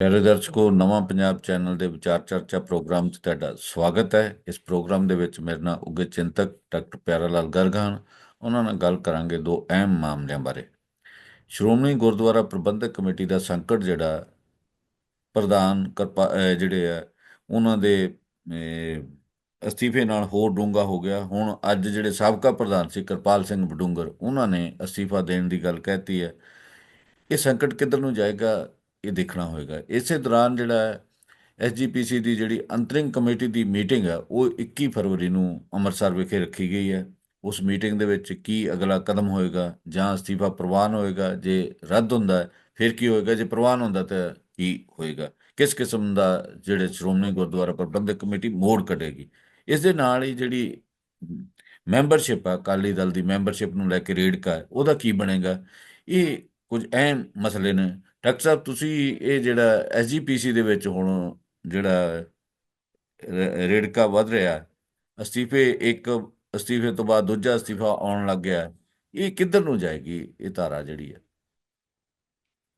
ਪਿਆਰੇ ਦਰਸ਼ਕੋ, ਨਵਾਂ ਪੰਜਾਬ ਚੈਨਲ ਦੇ ਵਿਚਾਰ ਚਰਚਾ ਪ੍ਰੋਗਰਾਮ 'ਚ ਤੁਹਾਡਾ ਸਵਾਗਤ ਹੈ। ਇਸ ਪ੍ਰੋਗਰਾਮ ਦੇ ਵਿੱਚ ਮੇਰੇ ਨਾਲ ਉੱਘੇ ਚਿੰਤਕ ਡਾਕਟਰ ਪਿਆਰਾ ਲਾਲ ਗਰਗ ਹਨ ਉਹਨਾਂ ਨਾਲ ਗੱਲ ਕਰਾਂਗੇ ਦੋ ਅਹਿਮ ਮਾਮਲਿਆਂ ਬਾਰੇ। ਸ਼੍ਰੋਮਣੀ ਗੁਰਦੁਆਰਾ ਪ੍ਰਬੰਧਕ ਕਮੇਟੀ ਦਾ ਸੰਕਟ ਜਿਹੜਾ ਪ੍ਰਧਾਨ ਕਿਰਪਾ ਜਿਹੜੇ ਆ, ਉਹਨਾਂ ਦੇ ਅਸਤੀਫੇ ਨਾਲ ਹੋਰ ਡੂੰਘਾ ਹੋ ਗਿਆ। ਹੁਣ ਅੱਜ ਜਿਹੜੇ ਸਾਬਕਾ ਪ੍ਰਧਾਨ ਸੀ ਕਿਰਪਾਲ ਸਿੰਘ ਬਡੂੰਗਰ ਉਹਨਾਂ ਨੇ ਅਸਤੀਫਾ ਦੇਣ ਦੀ ਗੱਲ ਕਹਿਤੀ ਹੈ। ਇਹ ਸੰਕਟ ਕਿੱਧਰ ਨੂੰ ਜਾਏਗਾ? ਇਹ ਦੇਖਣਾ ਹੋਏਗਾ। ਇਸੇ ਦੌਰਾਨ ਜਿਹੜਾ ਐਸਜੀਪੀਸੀ ਦੀ ਜਿਹੜੀ ਅੰਤਰਿੰਗ ਕਮੇਟੀ ਦੀ ਮੀਟਿੰਗ ਹੈ ਉਹ 21 ਫਰਵਰੀ ਨੂੰ ਅੰਮ੍ਰਿਤਸਰ ਵਿਖੇ ਰੱਖੀ ਗਈ ਹੈ। ਉਸ ਮੀਟਿੰਗ ਦੇ ਵਿੱਚ ਕੀ ਅਗਲਾ ਕਦਮ ਹੋਏਗਾ ਜਾਂ ਅਸਤੀਫਾ ਪ੍ਰਵਾਨ ਹੋਏਗਾ ਜੇ ਰੱਦ ਹੁੰਦਾ ਫਿਰ ਕੀ ਹੋਏਗਾ? ਜੇ ਪ੍ਰਵਾਨ ਹੁੰਦਾ ਤਾਂ ਕੀ ਹੋਏਗਾ? ਕਿਸ ਕਿਸਮ ਦਾ ਜਿਹੜੇ ਸ਼੍ਰੋਮਣੀ ਗੁਰਦੁਆਰਾ ਪ੍ਰਬੰਧਕ ਕਮੇਟੀ ਮੋੜ ਕੱਢੇਗੀ? ਇਸ ਦੇ ਨਾਲ ਹੀ ਜਿਹੜੀ ਮੈਂਬਰਸ਼ਿਪ ਆ ਅਕਾਲੀ ਦਲ ਦੀ ਮੈਂਬਰਸ਼ਿਪ ਨੂੰ ਲੈ ਕੇ ਰੇੜਕਾ ਹੈ, ਉਹਦਾ ਕੀ ਬਣੇਗਾ? ਇਹ ਕੁਝ ਅਹਿਮ ਮਸਲੇ ਨੇ। ਡਾਕਟਰ ਸਾਹਿਬ ਤੁਸੀਂ ਇਹ ਜਿਹੜਾ ਐਸਜੀਪੀਸੀ ਦੇ ਵਿੱਚ ਹੁਣ ਜਿਹੜਾ ਰੇੜਕਾ ਵੱਧ ਰਿਹਾ ਅਸਤੀਫੇ ਇੱਕ ਅਸਤੀਫੇ ਤੋਂ ਬਾਅਦ ਦੂਜਾ ਅਸਤੀਫਾ ਆਉਣ ਲੱਗ ਗਿਆ ਇਹ ਕਿੱਧਰ ਨੂੰ ਜਾਏਗੀ ਇਹ ਧਾਰਾ ਜਿਹੜੀ ਹੈ?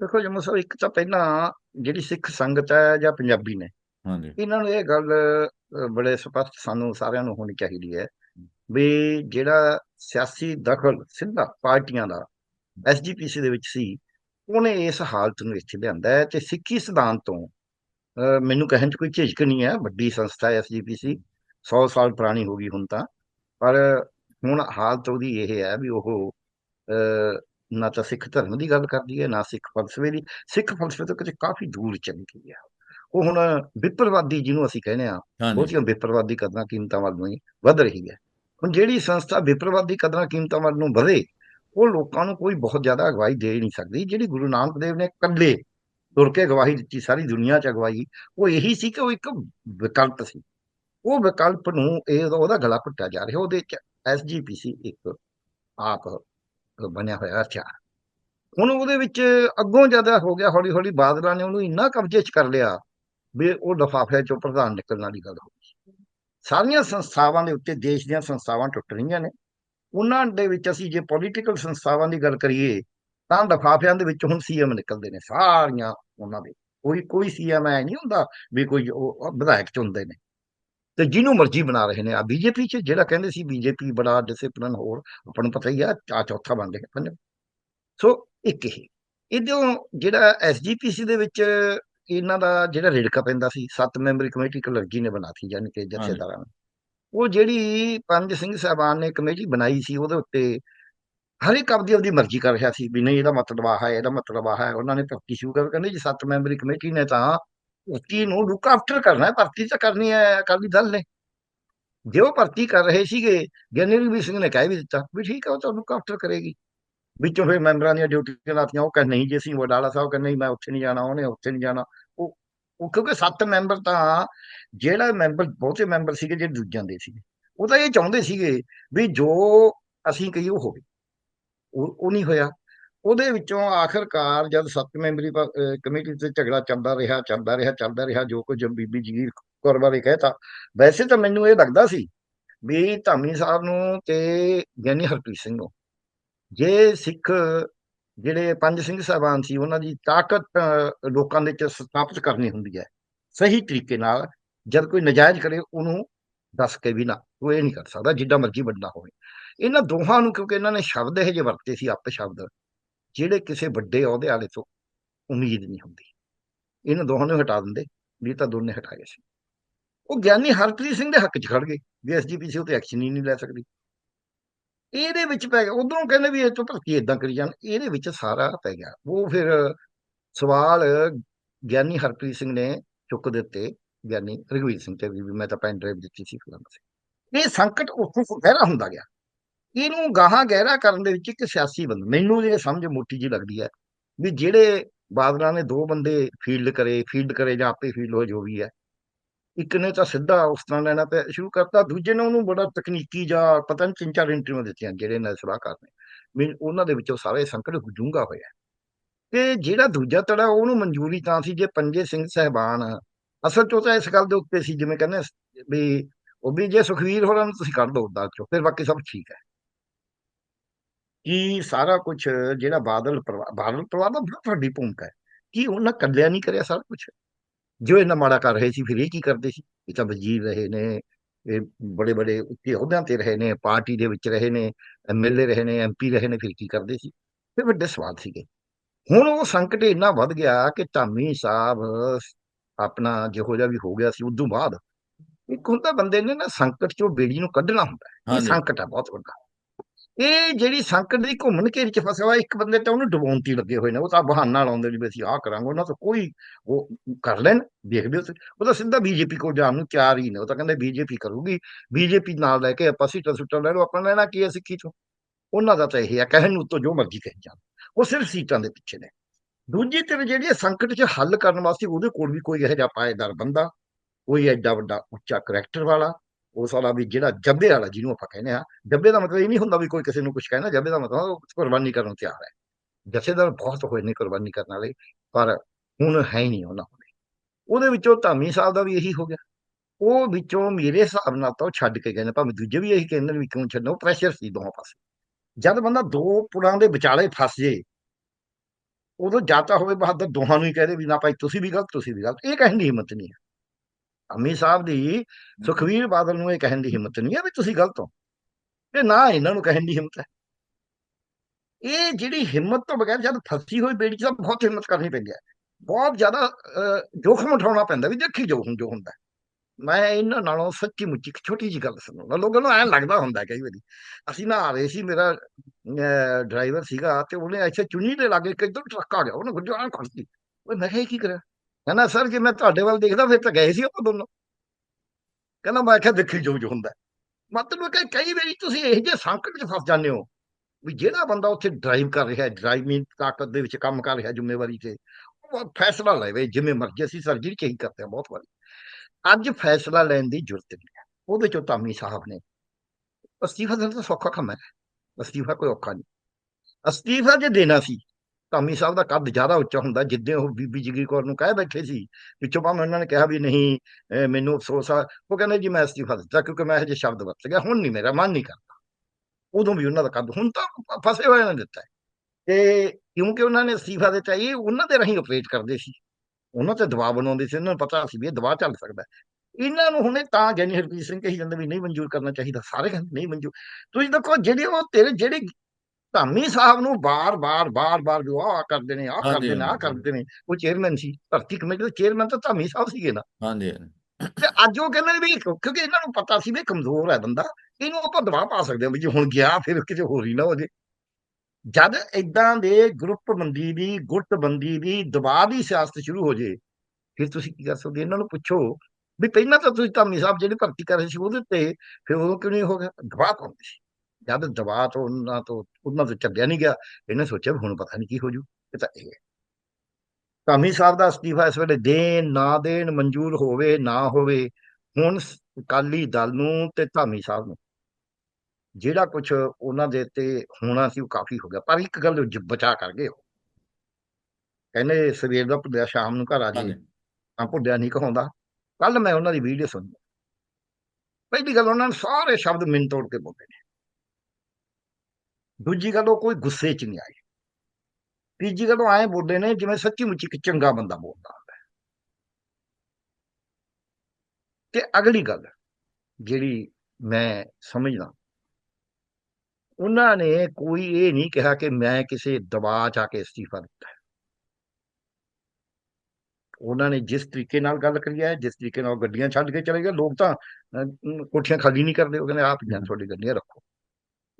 ਦੇਖੋ ਜਮਾ ਸਾਹਿਬ ਇੱਕ ਤਾਂ ਪਹਿਲਾਂ ਜਿਹੜੀ ਸਿੱਖ ਸੰਗਤ ਹੈ ਜਾਂ ਪੰਜਾਬੀ ਨੇ ਹਾਂਜੀ। ਇਹਨਾਂ ਨੂੰ ਇਹ ਗੱਲ ਬੜੇ ਸਪਸ਼ਟ ਸਾਨੂੰ ਸਾਰਿਆਂ ਨੂੰ ਹੋਣੀ ਚਾਹੀਦੀ ਹੈ ਵੀ ਜਿਹੜਾ ਸਿਆਸੀ ਦਖਲ ਸਿੱਧਾ ਪਾਰਟੀਆਂ ਦਾ ਐਸਜੀਪੀਸੀ ਦੇ ਵਿੱਚ ਸੀ ਉਹਨੇ ਇਸ ਹਾਲਤ ਨੂੰ ਇੱਥੇ ਲਿਆਂਦਾ ਹੈ ਤੇ ਸਿੱਖੀ ਸਿਧਾਂਤ ਤੋਂ ਮੈਨੂੰ ਕਹਿਣ 'ਚ ਕੋਈ ਝਿਜਕ ਨਹੀਂ ਹੈ ਵੱਡੀ ਸੰਸਥਾ ਹੈ ਐਸਜੀਪੀਸੀ 100 ਸਾਲ ਪੁਰਾਣੀ ਹੋ ਗਈ ਹੁਣ ਤਾਂ ਪਰ ਹੁਣ ਹਾਲਤ ਉਹਦੀ ਇਹ ਹੈ ਵੀ ਉਹ ਨਾ ਤਾਂ ਸਿੱਖ ਧਰਮ ਦੀ ਗੱਲ ਕਰਦੀ ਹੈ ਨਾ ਸਿੱਖ ਫਲਸਫੇ ਦੀ ਸਿੱਖ ਫਲਸਫੇ ਤੋਂ ਕਿਤੇ ਕਾਫੀ ਦੂਰ ਚਲੀ ਗਈ ਹੈ। ਉਹ ਹੁਣ ਵਿਪਰਵਾਦੀ ਜਿਹਨੂੰ ਅਸੀਂ ਕਹਿੰਦੇ ਆ ਬਹੁਤੀਆਂ ਵਿਪਰਵਾਦੀ ਕਦਰਾਂ ਕੀਮਤਾਂ ਵੱਲ ਨੂੰ ਵੱਧ ਰਹੀ ਹੈ। ਹੁਣ ਜਿਹੜੀ ਸੰਸਥਾ ਵਿਪਰਵਾਦੀ ਕਦਰਾਂ ਕੀਮਤਾਂ ਵੱਲ ਨੂੰ ਵਧੇ ਉਹ ਲੋਕਾਂ ਨੂੰ ਕੋਈ ਬਹੁਤ ਜ਼ਿਆਦਾ ਅਗਵਾਈ ਦੇ ਨਹੀਂ ਸਕਦੀ, ਜਿਹੜੀ ਗੁਰੂ ਨਾਨਕ ਦੇਵ ਨੇ ਇਕੱਲੇ ਤੁਰ ਕੇ ਅਗਵਾਈ ਦਿੱਤੀ, ਸਾਰੀ ਦੁਨੀਆ 'ਚ ਅਗਵਾਈ, ਉਹ ਇਹੀ ਸੀ ਕਿ ਉਹ ਇੱਕ ਵਿਕਲਪ ਸੀ। ਉਹ ਵਿਕਲਪ ਨੂੰ ਇਹ ਉਹਦਾ ਗਲਾ ਘੁੱਟਿਆ ਜਾ ਰਿਹਾ, ਉਹਦੇ 'ਚ ਐਸਜੀਪੀਸੀ ਇੱਕ ਆਪ ਬਣਿਆ ਹੋਇਆ ਹਥਿਆਰ। ਹੁਣ ਉਹਦੇ ਵਿੱਚ ਅੱਗੋਂ ਜ਼ਿਆਦਾ ਹੋ ਗਿਆ ਹੌਲੀ ਹੌਲੀ ਬਾਦਲਾਂ ਨੇ ਉਹਨੂੰ ਇੰਨਾ ਕਬਜ਼ੇ 'ਚ ਕਰ ਲਿਆ ਵੀ ਉਹ ਲਿਫਾਫੇ 'ਚੋਂ ਪ੍ਰਧਾਨ ਨਿਕਲਣ ਵਾਲੀ ਗੱਲ ਹੋ ਗਈ। ਸਾਰੀਆਂ ਸੰਸਥਾਵਾਂ ਦੇ ਉੱਤੇ, ਦੇਸ਼ ਦੀਆਂ ਸੰਸਥਾਵਾਂ ਟੁੱਟ ਰਹੀਆਂ ਨੇ। ਉਹਨਾਂ ਦੇ ਵਿੱਚ ਅਸੀਂ ਜੇ ਪੋਲੀਟੀਕਲ ਸੰਸਥਾਵਾਂ ਦੀ ਗੱਲ ਕਰੀਏ ਤਾਂ ਲਿਫਾਫਿਆਂ ਦੇ ਵਿੱਚ ਹੁਣ ਸੀਐਮ ਨਿਕਲਦੇ ਨੇ ਸਾਰੀਆਂ ਉਹਨਾਂ ਦੇ। ਕੋਈ ਕੋਈ ਸੀਐਮ ਐ ਨਹੀਂ ਹੁੰਦਾ ਵੀ ਕੋਈ ਉਹ ਵਿਧਾਇਕ ਚੁਣਦੇ ਨੇ। ਤੇ ਜਿਹਨੂੰ ਮਰਜ਼ੀ ਬਣਾ ਰਹੇ ਨੇ। ਆ ਬੀਜੇਪੀ 'ਚ ਜਿਹੜਾ ਕਹਿੰਦੇ ਸੀ ਬੀਜੇਪੀ ਬੜਾ ਡਿਸਪਲਿਨ ਹੋਰ ਆਪਾਂ ਨੂੰ ਪਤਾ ਹੀ ਆ ਆ ਚੌਥਾ ਬਣ ਰਿਹਾ ਪੰਜ ਸੋ ਇੱਕ ਇਹ। ਇਹਦੋਂ ਜਿਹੜਾ ਐਸਜੀਪੀਸੀ ਦੇ ਵਿੱਚ ਇਹਨਾਂ ਦਾ ਜਿਹੜਾ ਰਿੜਕਾ ਪੈਂਦਾ ਸੀ ਸੱਤ ਮੈਂਬਰੀ ਕਮੇਟੀ ਕਲਰਜੀ ਨੇ ਬਣਾਤੀ ਯਾਨੀ ਕਿ ਜਥੇਦਾਰਾਂ ਨੇ। ਉਹ ਜਿਹੜੀ ਪੰਜ ਸਿੰਘ ਸਾਹਿਬਾਨ ਨੇ ਕਮੇਟੀ ਬਣਾਈ ਸੀ ਉਹਦੇ ਉੱਤੇ, ਹਰ ਇੱਕ ਆਪਦੀ ਆਪਦੀ ਮਰਜ਼ੀ ਕਰ ਰਿਹਾ ਸੀ ਵੀ ਨਹੀਂ ਇਹਦਾ ਮਤਲਬ ਆ ਹੈ, ਇਹਦਾ ਮਤਲਬ ਆ ਹੈ, ਉਹਨਾਂ ਨੇ ਭਰਤੀ ਸ਼ੁਰੂ ਕਰ ਕਹਿੰਦੇ ਜੀ ਸੱਤ ਮੈਂਬਰੀ ਕਮੇਟੀ ਨੇ ਤਾਂ ਭਰਤੀ ਨੂੰ ਲੁੱਕ ਆਫਟਰ ਕਰਨਾ ਹੈ, ਭਰਤੀ ਤਾਂ ਕਰਨੀ ਹੈ, ਅਕਾਲੀ ਦਲ ਨੇ। ਜੇ ਉਹ ਭਰਤੀ ਕਰ ਰਹੇ ਸੀਗੇ ਗਿਆਨੀ ਰਘਬੀਰ ਸਿੰਘ ਨੇ ਕਹਿ ਵੀ ਦਿੱਤਾ ਵੀ ਠੀਕ ਹੈ, ਉਹ ਤੁਹਾਨੂੰ ਲੁੱਕ ਕਰੇਗੀ। ਵਿੱਚੋਂ ਫਿਰ ਮੈਂਬਰਾਂ ਦੀਆਂ ਡਿਊਟੀਆਂ ਲਾਤੀਆਂ, ਉਹ ਕਹਿੰਦੇ ਨਹੀਂ ਜੀ ਅਸੀਂ ਵਡਾਲਾ ਸਾਹਿਬ ਕਹਿੰਦੇ ਨਹੀਂ, ਮੈਂ ਉੱਥੇ ਨਹੀਂ ਜਾਣਾ, ਉਹਨੇ ਉੱਥੇ ਨਹੀਂ ਜਾਣਾ। ਉਹ ਉਹ ਕਿਉਂਕਿ ਸੱਤ ਮੈਂਬਰ ਤਾਂ ਜਿਹੜਾ ਮੈਂਬਰ, ਬਹੁਤੇ ਮੈਂਬਰ ਸੀਗੇ ਜਿਹੜੇ ਦੂਜਿਆਂ ਦੇ ਸੀਗੇ। ਉਹ ਤਾਂ ਇਹ ਚਾਹੁੰਦੇ ਸੀਗੇ ਵੀ ਜੋ ਅਸੀਂ ਕਹੀ ਉਹ ਹੋਵੇ। ਉਹ ਨਹੀਂ ਹੋਇਆ। ਉਹਦੇ ਵਿੱਚੋਂ ਆਖਰਕਾਰ ਜਦ ਸੱਤ ਮੈਂਬਰੀ ਕਮੇਟੀ ਤੇ ਝਗੜਾ ਚੱਲਦਾ ਰਿਹਾ ਚੱਲਦਾ ਰਿਹਾ ਚੱਲਦਾ ਰਿਹਾ, ਜੋ ਕੁਝ ਬੀਬੀ ਜਗੀਰ ਕੌਰ ਬਾਰੇ ਕਹਿਤਾ, ਵੈਸੇ ਤਾਂ ਮੈਨੂੰ ਇਹ ਲੱਗਦਾ ਸੀ ਵੀ ਧਾਮੀ ਸਾਹਿਬ ਨੂੰ ਤੇ ਗਿਆਨੀ ਹਰਪ੍ਰੀਤ ਸਿੰਘ ਨੂੰ, ਜੇ ਸਿੱਖ ਜਿਹੜੇ ਪੰਜ ਸਿੰਘ ਸਾਹਿਬਾਨ ਸੀ, ਉਹਨਾਂ ਦੀ ਤਾਕਤ ਲੋਕਾਂ ਦੇ ਵਿੱਚ ਸਥਾਪਿਤ ਕਰਨੀ ਹੁੰਦੀ ਹੈ। ਸਹੀ ਤਰੀਕੇ ਨਾਲ ਜਦ ਕੋਈ ਨਜਾਇਜ਼ ਕਰੇ, ਉਹਨੂੰ ਦੱਸ ਕੇ ਵੀ ਨਾ, ਉਹ ਇਹ ਨਹੀਂ ਕਰ ਸਕਦਾ, ਜਿੱਦਾਂ ਮਰਜ਼ੀ ਵੱਡਾ ਹੋਵੇ। ਇਹਨਾਂ ਦੋਹਾਂ ਨੂੰ ਕਿਉਂਕਿ ਇਹਨਾਂ ਨੇ ਸ਼ਬਦ ਇਹ ਜਿਹੇ ਵਰਤੇ ਸੀ ਆਪੇ ਸ਼ਬਦ, ਜਿਹੜੇ ਕਿਸੇ ਵੱਡੇ ਅਹੁਦੇ ਵਾਲੇ ਤੋਂ ਉਮੀਦ ਨਹੀਂ ਹੁੰਦੀ। ਇਹਨਾਂ ਦੋਹਾਂ ਨੂੰ ਹਟਾ ਦਿੰਦੇ ਵੀ ਤਾਂ ਦੋਨੇ ਹਟਾਏ ਸੀ। ਉਹ ਗਿਆਨੀ ਹਰਪ੍ਰੀਤ ਸਿੰਘ ਦੇ ਹੱਕ 'ਚ ਖੜ ਗਏ, ਵੀ ਐਸਜੀਪੀਸੀ ਉਤੇ ਐਕਸ਼ਨ ਹੀ ਨਹੀਂ ਲੈ ਸਕਦੀ। ਇਹਦੇ ਵਿੱਚ ਪੈ ਗਿਆ ਉਧਰੋਂ ਕਹਿੰਦੇ ਵੀ ਇਹ ਤੋਂ ਭਰਤੀ ਇਦਾਂ ਕਰੀ ਜਾਣ, ਇਹਦੇ ਵਿੱਚ ਸਾਰਾ ਪੈ ਗਿਆ। ਉਹ ਫਿਰ ਸਵਾਲ ਗਿਆਨੀ ਹਰਪ੍ਰੀਤ ਸਿੰਘ ਨੇ ਚੁੱਕ ਦਿੱਤੇ, ਗਿਆਨੀ ਰਘਵੀਰ ਸਿੰਘ ਤੇ ਵੀ ਮੈਂ ਤਾਂ ਪੈਨ ਡਰਾਈਵ ਦਿੱਤੀ ਸੀ ਫਿਲਮ ਸੀ ਇਹ ਸੰਕਟ ਉੱਥੋਂ ਗਹਿਰਾ ਹੁੰਦਾ ਗਿਆ। ਇਹਨੂੰ ਗਾਹਾਂ ਗਹਿਰਾ ਕਰਨ ਦੇ ਵਿੱਚ ਇੱਕ ਸਿਆਸੀ ਬੰਦਾ, ਮੈਨੂੰ ਇਹ ਸਮਝ ਮੋਟੀ ਜੀ ਲੱਗਦੀ ਹੈ ਵੀ ਜਿਹੜੇ ਬਾਦਲਾਂ ਨੇ ਦੋ ਬੰਦੇ ਫੀਲਡ ਕਰੇ ਫੀਲਡ ਕਰੇ ਜਾਂ ਆਪੇ ਫੀਲਡ ਹੋ ਜੋ ਵੀ ਹੈ ਇੱਕ ਨੇ ਤਾਂ ਸਿੱਧਾ ਉਸ ਤਰ੍ਹਾਂ ਲੈਣਾ ਪਿਆ ਸ਼ੁਰੂ ਕਰਤਾ, ਦੂਜੇ ਨੇ ਉਹਨੂੰ ਬੜਾ ਤਕਨੀਕੀ ਜਾਂ ਪਤਾ ਨਹੀਂ ਤਿੰਨ ਚਾਰ ਇੰਟਰਵਿਊ ਦਿੱਤੀਆਂ ਜਿਹੜੇ ਨੇ ਸਲਾਹਕਾਰ ਨੇ ਵੀ ਉਹਨਾਂ ਦੇ ਵਿੱਚੋਂ ਸਾਰੇ ਸੰਕਟ ਗੁੰਗਾ ਹੋਇਆ। ਤੇ ਜਿਹੜਾ ਦੂਜਾ ਤੜਾ ਉਹਨੂੰ ਮਨਜ਼ੂਰੀ ਤਾਂ ਸੀ ਜੇ ਪੰਜੇ ਸਿੰਘ ਸਹਿਬਾਨ। ਅਸਲ ਚੋਂ ਤਾਂ ਇਸ ਗੱਲ ਦੇ ਉੱਤੇ ਸੀ, ਜਿਵੇਂ ਕਹਿੰਦੇ ਵੀ ਉਹ ਵੀ ਜੇ ਸੁਖਵੀਰ ਹੋਰਾਂ ਨੂੰ ਤੁਸੀਂ ਕੱਢ ਦੋ ਦਲ ਚੋਂ, ਫਿਰ ਬਾਕੀ ਸਭ ਠੀਕ ਹੈ। ਕਿ ਸਾਰਾ ਕੁਝ ਜਿਹੜਾ ਬਾਦਲ ਪਰਿਵਾਰ ਬਾਦਲ ਪਰਿਵਾਰ ਦਾ ਬਹੁਤ ਵੱਡੀ ਭੂਮਿਕਾ ਹੈ। ਕਿ ਉਹਨਾਂ ਕੱਲਿਆਂ ਨਹੀਂ ਕਰਿਆ ਸਾਰਾ ਕੁਝ ਜੋ ਇਹਨਾਂ ਮਾੜਾ ਕਰ ਰਹੇ ਸੀ ਫਿਰ ਇਹ ਕੀ ਕਰਦੇ ਸੀ? ਇਹ ਤਾਂ ਵਜ਼ੀਰ ਰਹੇ ਨੇ ਇਹ ਬੜੇ ਬੜੇ ਉੱਚੇ ਅਹੁਦਿਆਂ ਤੇ ਰਹੇ ਨੇ ਪਾਰਟੀ ਦੇ ਵਿੱਚ ਰਹੇ ਨੇ ਐਮਐਲਏ ਰਹੇ ਨੇ ਐਮਪੀ ਰਹੇ ਨੇ ਫਿਰ ਕੀ ਕਰਦੇ ਸੀ? ਫਿਰ ਵੱਡੇ ਸਵਾਲ ਸੀਗੇ। ਹੁਣ ਉਹ ਸੰਕਟ ਇੰਨਾ ਵੱਧ ਗਿਆ ਕਿ ਧਾਮੀ ਸਾਹਿਬ ਆਪਣਾ ਜਿਹੋ ਜਿਹਾ ਵੀ ਹੋ ਗਿਆ ਸੀ ਉਦੋਂ ਬਾਅਦ ਇੱਕ ਹੁੰਦਾ ਬੰਦੇ ਨੇ ਨਾ ਸੰਕਟ ਚੋਂ ਬੇੜੀ ਨੂੰ ਕੱਢਣਾ ਹੁੰਦਾ। ਇਹ ਸੰਕਟ ਹੈ ਬਹੁਤ ਵੱਡਾ। ਇਹ ਜਿਹੜੀ ਸੰਕਟ ਦੀ ਘੁੰਮਣ ਘੇਰੀ ਚ ਫਸਿਆ ਹੋਇਆ ਇੱਕ ਬੰਦੇ ਤਾਂ ਉਹਨੂੰ ਡੁਬਾਉਣ ਤੇ ਲੱਗੇ ਹੋਏ ਨੇ। ਉਹ ਤਾਂ ਬਹਾਨਾ ਲਾਉਂਦੇ ਨੇ ਵੀ ਅਸੀਂ ਆਹ ਕਰਾਂਗੇ, ਉਹਨਾਂ ਤੋਂ ਕੋਈ ਉਹ ਕਰ ਲੈਣ, ਦੇਖਦੇ ਹੋ। ਉਹ ਤਾਂ ਸਿੱਧਾ ਬੀਜੇਪੀ ਕੋਲ ਜਾਣ ਨੂੰ ਤਿਆਰ ਹੀ ਨੇ। ਉਹ ਤਾਂ ਕਹਿੰਦੇ ਬੀਜੇਪੀ ਕਰੂਗੀ। ਬੀਜੇਪੀ ਨਾਲ ਲੈ ਕੇ ਆਪਾਂ ਸੀਟਾਂ ਸੁੱਟਾਂ ਲੈ ਲਓ, ਆਪਾਂ ਲੈਣਾ ਕੀ ਹੈ ਸਿੱਖੀ ਤੋਂ? ਉਹਨਾਂ ਦਾ ਤਾਂ ਇਹ ਹੈ, ਕਹਿਣ ਨੂੰ ਤੋਂ ਜੋ ਮਰਜ਼ੀ ਕਹੀ ਜਾਣ। ਉਹ ਸਿਰਫ ਸੀਟਾਂ ਦੇ ਪਿੱਛੇ ਨੇ। ਦੂਜੀ ਤੇ ਜਿਹੜੀ ਸੰਕਟ 'ਚ ਹੱਲ ਕਰਨ ਵਾਸਤੇ ਉਹਦੇ ਕੋਲ ਵੀ ਕੋਈ ਇਹੋ ਜਿਹਾ ਪਾਏਦਾਰ ਬੰਦਾ, ਕੋਈ ਐਡਾ ਵੱਡਾ ਉੱਚਾ ਕਰੈਕਟਰ ਵਾਲਾ ਉਸ ਵਾਲਾ ਵੀ ਜਿਹੜਾ ਜੱਬੇ ਵਾਲਾ ਜਿਹਨੂੰ ਆਪਾਂ ਕਹਿੰਦੇ ਆ ਜੱਬੇ ਦਾ ਮਤਲਬ ਇਹ ਨਹੀਂ ਹੁੰਦਾ ਵੀ ਕੋਈ ਕਿਸੇ ਨੂੰ ਕੁਝ ਕਹਿਣਾ, ਜੱਬੇ ਦਾ ਮਤਲਬ ਉਹ ਕੁਰਬਾਨੀ ਕਰਨ ਨੂੰ ਤਿਆਰ ਹੈ। ਜਥੇਦਾਰ ਬਹੁਤ ਹੋਏ ਨੇ ਕੁਰਬਾਨੀ ਕਰਨ ਵਾਲੇ, ਪਰ ਹੁਣ ਹੈ ਹੀ ਨਹੀਂ ਉਹਨਾਂ ਕੋਲ। ਉਹਦੇ ਵਿੱਚੋਂ ਧਾਮੀ ਸਾਹਿਬ ਦਾ ਵੀ ਇਹੀ ਹੋ ਗਿਆ। ਉਹ ਵਿੱਚੋਂ ਮੇਰੇ ਹਿਸਾਬ ਨਾਲ ਤਾਂ ਉਹ ਛੱਡ ਕੇ ਗਏ ਨੇ, ਭਾਵੇਂ ਦੂਜੇ ਵੀ ਇਹੀ ਕਹਿੰਦੇ ਨੇ ਵੀ ਕਿਉਂ ਛੱਡੋ ਪ੍ਰੈਸ਼ਰ ਸੀ ਦੋਹਾਂ ਪਾਸੇ। ਜਦ ਬੰਦਾ ਦੋ ਪੁਲਾਂ ਦੇ ਵਿਚਾਲੇ ਫਸ ਜੇ, ਉਦੋਂ ਜਾਤਾ ਹੋਵੇ ਬਹਾਦਰ ਦੋਹਾਂ ਨੂੰ ਹੀ ਕਹਦੇ ਵੀ ਨਾ ਭਾਈ ਤੁਸੀਂ ਵੀ ਗਲਤ, ਤੁਸੀਂ ਵੀ ਗਲਤ, ਇਹ ਕਹਿਣ ਦੀ ਹਿੰਮਤ ਨਹੀਂ ਹੈ। ਅੰਮੀ ਸਾਹਿਬ ਦੀ ਸੁਖਵੀਰ ਬਾਦਲ ਨੂੰ ਇਹ ਕਹਿਣ ਦੀ ਹਿੰਮਤ ਨਹੀਂ ਹੈ ਵੀ ਤੁਸੀਂ ਗਲਤ ਹੋ। ਤੇ ਨਾ ਇਹਨਾਂ ਨੂੰ ਕਹਿਣ ਦੀ ਹਿੰਮਤ ਹੈ। ਇਹ ਜਿਹੜੀ ਹਿੰਮਤ ਤੋਂ ਬਗੈਰ ਜਦ ਫਸੀ ਹੋਈ ਬੇੜੀ ਤਾਂ ਬਹੁਤ ਹਿੰਮਤ ਕਰਨੀ ਪੈਂਦੀ ਹੈ। ਬਹੁਤ ਜ਼ਿਆਦਾ ਜੋਖਮ ਉਠਾਉਣਾ ਪੈਂਦਾ ਵੀ ਦੇਖੀ ਜੋ ਜੋ ਹੁੰਦਾ। ਮੈਂ ਇਹਨਾਂ ਨਾਲੋਂ ਸੱਚੀ ਮੁੱਚੀ ਇੱਕ ਛੋਟੀ ਜੀ ਗੱਲ ਸੁਣਾਉਣਾ ਲੋਕਾਂ ਨੂੰ ਐਂ ਲੱਗਦਾ ਹੁੰਦਾ ਕਈ ਵਾਰੀ। ਅਸੀਂ ਨਾ ਆ ਰਹੇ ਸੀ ਮੇਰਾ ਡਰਾਈਵਰ ਸੀਗਾ ਤੇ ਉਹਨੇ ਇੱਥੇ ਚੁਣੀ ਦੇ ਲਾਗੇ ਕਿੱਧਰ ਟਰੱਕ ਆ ਗਿਆ। ਉਹਨੇ ਗੁੱਜਾ ਕਰਤੀ ਓਏ ਮੈਂ ਕਿਹਾ ਕੀ ਕਰਿਆ? ਕਹਿੰਦਾ, ਸਰ, ਜੇ ਮੈਂ ਤੁਹਾਡੇ ਵੱਲ ਦੇਖਦਾ, ਫਿਰ ਤਾਂ ਗਏ ਸੀ ਆਪਾਂ ਦੋਨੋਂ। ਕਹਿੰਦਾ, ਮੈਂ ਆਖਿਆ ਦੇਖੀ ਜੋ ਜੋ ਹੁੰਦਾ ਮਤਲਬ ਕਿ ਕਈ ਵਾਰੀ ਤੁਸੀਂ ਇਹ ਜਿਹੇ ਸੰਕਟ 'ਚ ਫਸ ਜਾਂਦੇ ਹੋ ਵੀ ਜਿਹੜਾ ਬੰਦਾ ਉੱਥੇ ਡਰਾਈਵ ਕਰ ਰਿਹਾ ਹੈ ਡਰਾਈਵਿੰਗ ਤਾਕਤ ਦੇ ਵਿੱਚ ਕੰਮ ਕਰ ਰਿਹਾ ਜ਼ਿੰਮੇਵਾਰੀ ਤੇ ਉਹ ਫੈਸਲਾ ਲਵੇ, ਜਿਵੇਂ ਮਰਜ਼ੀ ਅਸੀਂ ਸਰਜਰੀ ਕਹੀ ਕਰਦੇ ਹਾਂ ਬਹੁਤ ਵਾਰੀ। ਅੱਜ ਫੈਸਲਾ ਲੈਣ ਦੀ ਜ਼ਰੂਰਤ ਨਹੀਂ ਹੈ। ਉਹਦੇ ਚੋਂ ਤਾਮੀ ਸਾਹਿਬ ਨੇ ਅਸਤੀਫਾ ਦੇਣਾ ਤਾਂ ਸੌਖਾ ਕੰਮ ਹੈ। ਅਸਤੀਫਾ ਕੋਈ ਔਖਾ ਨਹੀਂ। ਅਸਤੀਫਾ ਜੇ ਦੇਣਾ ਸੀ ਧਾਮੀ ਸਾਹਿਬ ਦਾ ਕੱਦ ਜ਼ਿਆਦਾ ਉੱਚਾ ਹੁੰਦਾ, ਜਿੱਦਾਂ ਉਹ ਬੀਬੀ ਜਗੀਰ ਕੌਰ ਨੂੰ ਕਹਿ ਬੈਠੇ ਸੀ ਵਿੱਚੋਂ ਭਾਵੇਂ ਉਹਨਾਂ ਨੇ ਕਿਹਾ ਵੀ ਨਹੀਂ ਮੈਨੂੰ ਅਫਸੋਸ ਆ, ਉਹ ਕਹਿੰਦੇ ਜੀ ਮੈਂ ਅਸਤੀਫਾ ਦਿੱਤਾ ਕਿਉਂਕਿ ਮੈਂ ਇਹ ਸ਼ਬਦ ਵਰਤ ਗਿਆ, ਹੁਣ ਨਹੀਂ ਮੇਰਾ ਮਨ ਨਹੀਂ ਕਰਦਾ। ਉਦੋਂ ਵੀ ਉਹਨਾਂ ਦਾ ਕੱਦ, ਹੁਣ ਤਾਂ ਫਸੇ ਹੋਏ ਨੇ ਦਿੱਤਾ। ਤੇ ਕਿਉਂਕਿ ਉਹਨਾਂ ਨੇ ਅਸਤੀਫਾ ਦਿੱਤਾ, ਇਹ ਉਹਨਾਂ ਦੇ ਰਾਹੀਂ ਆਪਰੇਟ ਕਰਦੇ ਸੀ। ਉਹਨਾਂ ਤੇ ਦਬਾਅ ਬਣਾਉਂਦੇ ਸੀ, ਉਹਨਾਂ ਨੂੰ ਪਤਾ ਸੀ ਵੀ ਇਹ ਦਬਾਅ ਚੱਲ ਸਕਦਾ। ਇਹਨਾਂ ਨੂੰ ਹੁਣੇ ਤਾਂ ਗਿਆਨੀ ਹਰਪ੍ਰੀਤ ਸਿੰਘ ਕਹੀ ਜਾਂਦੇ ਵੀ ਨਹੀਂ ਮਨਜ਼ੂਰ ਕਰਨਾ ਚਾਹੀਦਾ, ਸਾਰੇ ਕਹਿੰਦੇ ਨਹੀਂ ਮਨਜ਼ੂਰ। ਤੁਸੀਂ ਦੇਖੋ, ਜਿਹੜੇ ਉਹ ਤੇਰੇ, ਜਿਹੜੇ ਧਾਮੀ ਸਾਹਿਬ ਨੂੰ ਬਾਰ-ਬਾਰ ਬਾਰ-ਬਾਰ ਜੋ ਆਹ ਕਰਦੇ ਨੇ ਹਾਂਜੀ, ਕਰਦੇ ਨੇ ਹਾਂਜੀ। ਕਰਦੇ ਨੇ। ਉਹ ਚੇਅਰਮੈਨ ਸੀ ਭਰਤੀ ਕਮੇਟੀ ਦੇ ਚੇਅਰਮੈਨ ਤਾਂ ਧਾਮੀ ਸਾਹਿਬ ਸੀਗੇ ਨਾ। ਹਾਂਜੀ ਤੇ ਅੱਜ ਉਹ ਕਹਿੰਦੇ ਨੇ ਵੀ ਕਿਉਂ- ਕਿਉਂਕਿ ਇਹਨਾਂ ਨੂੰ ਪਤਾ ਸੀ ਵੀ ਕਮਜ਼ੋਰ ਹੈ ਬੰਦਾ ਇਹਨੂੰ ਆਪਾਂ ਦਬਾਅ ਪਾ ਸਕਦੇ ਹਾਂ ਵੀ ਜੇ ਹੁਣ ਗਿਆ ਫਿਰ ਕਿਤੇ ਹੋਰ ਹੀ ਨਾ ਹੋ ਜੇ। ਜਦ ਇਦਾਂ ਦੇ ਗਰੁੱਪਬੰਦੀ ਦੀ ਗੁੱਟਬੰਦੀ ਦੀ ਦਬਾਅ ਦੀ ਸਿਆਸਤ ਸ਼ੁਰੂ ਹੋ ਜੇ ਫਿਰ ਤੁਸੀਂ ਕੀ ਕਰ ਸਕਦੇ? ਇਹਨਾਂ ਨੂੰ ਪੁੱਛੋ ਵੀ ਪਹਿਲਾਂ ਤਾਂ ਤੁਸੀਂ ਧਾਮੀ ਸਾਹਿਬ ਜਿਹੜੇ ਭਰਤੀ ਕਰ ਰਹੇ ਸੀ ਉਹਦੇ ਤੇ ਫਿਰ ਉਦੋਂ ਕਿਉਂ ਨਹੀਂ ਹੋ ਗਿਆ? ਦਬਾਅ ਪਾਉਂਦੇ ਸੀ। ਜਦ ਦਬਾਅ ਤੋਂ ਉਹਨਾਂ ਤੋਂ ਉਹਨਾਂ ਤੋਂ ਚੱਲਿਆ ਨਹੀਂ ਗਿਆ ਇਹਨੇ ਸੋਚਿਆ ਹੁਣ ਪਤਾ ਨਹੀਂ ਕੀ ਹੋ ਜੂ ਇਹ ਤਾਂ ਇਹ ਹੈ। ਧਾਮੀ ਸਾਹਿਬ ਦਾ ਅਸਤੀਫਾ ਇਸ ਵੇਲੇ ਦੇਣ ਨਾ ਦੇਣ ਮਨਜ਼ੂਰ ਹੋਵੇ ਨਾ ਹੋਵੇ ਹੁਣ ਅਕਾਲੀ ਦਲ ਨੂੰ ਤੇ ਧਾਮੀ ਸਾਹਿਬ ਨੂੰ। ਜਿਹੜਾ ਕੁਝ ਉਹਨਾਂ ਦੇ ਤੇ ਹੋਣਾ ਸੀ ਉਹ ਕਾਫੀ ਹੋ ਗਿਆ ਪਰ ਇੱਕ ਗੱਲ ਜ- ਬਚਾ ਕਰ ਗਏ ਉਹ। ਕਹਿੰਦੇ ਸਵੇਰ ਦਾ ਭੁੱਲਿਆ ਸ਼ਾਮ ਨੂੰ ਘਰ ਆ ਜੇ। ਤਾਂ ਭੁੱਲਿਆ ਨਹੀਂ ਕਹਾਉਂਦਾ। ਕੱਲ ਮੈਂ ਉਹਨਾਂ ਦੀ ਵੀਡੀਓ ਸੁਣੀ। ਪਹਿਲੀ ਗੱਲ ਉਹਨਾਂ ਨੇ ਸਾਰੇ ਸ਼ਬਦ ਮਿੰਨ ਤੋੜ ਕੇ ਬੋਲੇ ਨੇ। ਦੂਜੀ ਗੱਲ ਉਹ ਕੋਈ ਗੁੱਸੇ 'ਚ ਨਹੀਂ ਆਏ। ਤੀਜੀ ਗੱਲ ਉਹ ਐਂ ਬੋਲਦੇ ਨੇ ਜਿਵੇਂ ਸੱਚੀ ਮੁੱਚੀ ਇੱਕ ਚੰਗਾ ਬੰਦਾ ਬੋਲਦਾ ਹੁੰਦਾ ਤੇ ਅਗਲੀ ਗੱਲ ਜਿਹੜੀ ਮੈਂ ਸਮਝਦਾ, ਉਹਨਾਂ ਨੇ ਕੋਈ ਇਹ ਨਹੀਂ ਕਿਹਾ ਕਿ ਮੈਂ ਕਿਸੇ ਦਬਾਅ 'ਚ ਆ ਕੇ ਅਸਤੀਫਾ ਦਿੱਤਾ ਉਹਨਾਂ ਨੇ ਜਿਸ ਤਰੀਕੇ ਨਾਲ ਗੱਲ ਕਰੀ ਹੈ, ਜਿਸ ਤਰੀਕੇ ਨਾਲ ਉਹ ਗੱਡੀਆਂ ਛੱਡ ਕੇ ਚਲੇ ਗਏ, ਲੋਕ ਤਾਂ ਕੋਠੀਆਂ ਖਾਲੀ ਨਹੀਂ ਕਰਦੇ, ਉਹ ਕਹਿੰਦੇ ਆਪ ਜਾਂ ਤੁਹਾਡੀ ਗੱਡੀਆਂ ਰੱਖੋ।